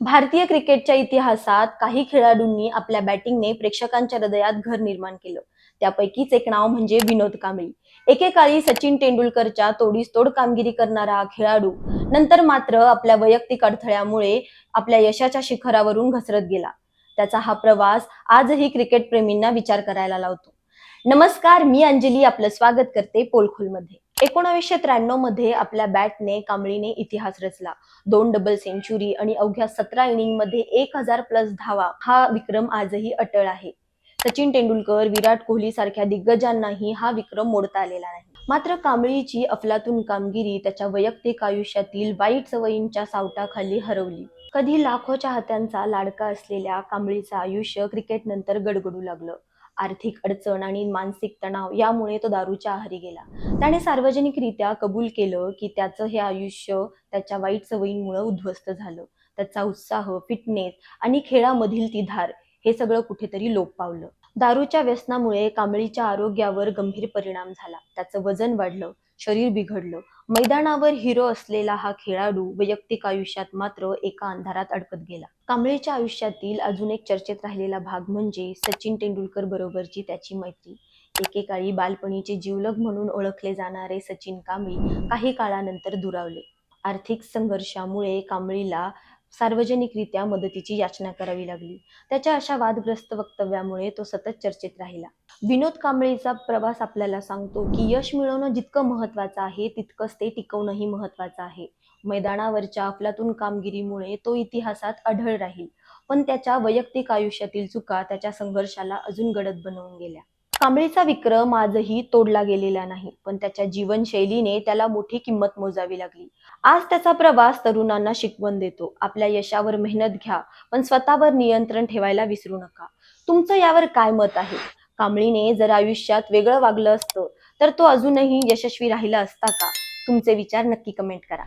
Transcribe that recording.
भारतीय क्रिकेटच्या इतिहासात काही खेळाडूंनी आपल्या बॅटिंगने प्रेक्षकांच्या हृदयात घर निर्माण केलं. त्यापैकीच एक नाव म्हणजे विनोद कांबळी. एकेकाळी सचिन तेंडुलकरच्या तोडीस तोड कामगिरी करणारा हा खेळाडू नंतर मात्र आपल्या वैयक्तिक अडथळ्यामुळे आपल्या यशाच्या शिखरावरून घसरत गेला. त्याचा हा प्रवास आजही क्रिकेट प्रेमींना विचार करायला लावतो. नमस्कार मी अंजली आपलं स्वागत करते पोलखोलमध्ये. एकोणावीसशे त्र्याण्णवमध्ये आपल्या बॅटने कांबळीने इतिहास रचला. दोन डबल सेंचुरी आणि अवघ्या सतरा इनिंगमध्ये एक हजार प्लस धावा हा विक्रम आजही अटळ आहे. सचिन तेंडुलकर विराट कोहली सारख्या दिग्गजांनाही हा विक्रम मोडता आलेला नाही. मात्र कांबळीची अफलातून कामगिरी त्याच्या वैयक्तिक आयुष्यातील वाईट सवयींच्या सावटाखाली हरवली. कधी लाखो चाहत्यांचा लाडका असलेल्या कांबळीचं आयुष्य क्रिकेट नंतर गडगडू लागलं. आर्थिक अडचण आणि मानसिक तणाव यामुळे तो दारूच्या आहारी गेला. त्याने सार्वजनिकरित्या कबूल केलं की त्याचं हे आयुष्य त्याच्या वाईट सवयींमुळे उद्ध्वस्त झालं. त्याचा उत्साह फिटनेस आणि खेळामधील ती धार हे सगळं कुठेतरी लोप पावलं दारूच्या व्यसनामुळे कांबळीच्या आरोग्यावर गंभीर परिणाम झाला. त्याचं वजन वाढलं. शरीर बिघडलं. मैदानावर हिरो असलेला हा खेळाडू वैयक्तिक आयुष्यात मात्र एका अंधारात अडकत गेला. कांबळीच्या आयुष्यातील अजून एक चर्चेत राहिलेला भाग म्हणजे सचिन तेंडुलकर बरोबरची त्याची मैत्री. एकेकाळी बालपणीचे जीवलग म्हणून ओळखले जाणारे सचिन कांबळी काही काळानंतर दुरावले. आर्थिक संघर्षामुळे कांबळीला सार्वजनिकरित्या मदतीची याचना करावी लागली. त्याच्या अशा वादग्रस्त वक्तव्यामुळे तो सतत चर्चेत राहिला. विनोद कांबळीचा प्रवास आपल्याला सांगतो की यश मिळवणं जितकं महत्वाचं आहे तितकंच ते टिकवणंही महत्वाचं आहे. मैदानावरच्या अफलातून कामगिरीमुळे तो इतिहासात आढळ राहील. पण त्याच्या वैयक्तिक आयुष्यातील चुका त्याच्या संघर्षाला अजून गडद बनवून गेल्या. कांबळीचा विक्रम आजही तोडला गेलेला नाही पण त्याच्या जीवनशैलीने त्याला मोठी किंमत मोजावी लागली. आज त्याचा प्रवास तरुणांना शिकवण देतो. आपल्या यशावर मेहनत घ्या पण स्वतःवर नियंत्रण ठेवायला विसरू नका. तुमचं यावर काय मत आहे? कांबळीने जर आयुष्यात वेगळं वागलं असतं तर तो अजूनही यशस्वी राहिला असता का? तुमचे विचार नक्की कमेंट करा.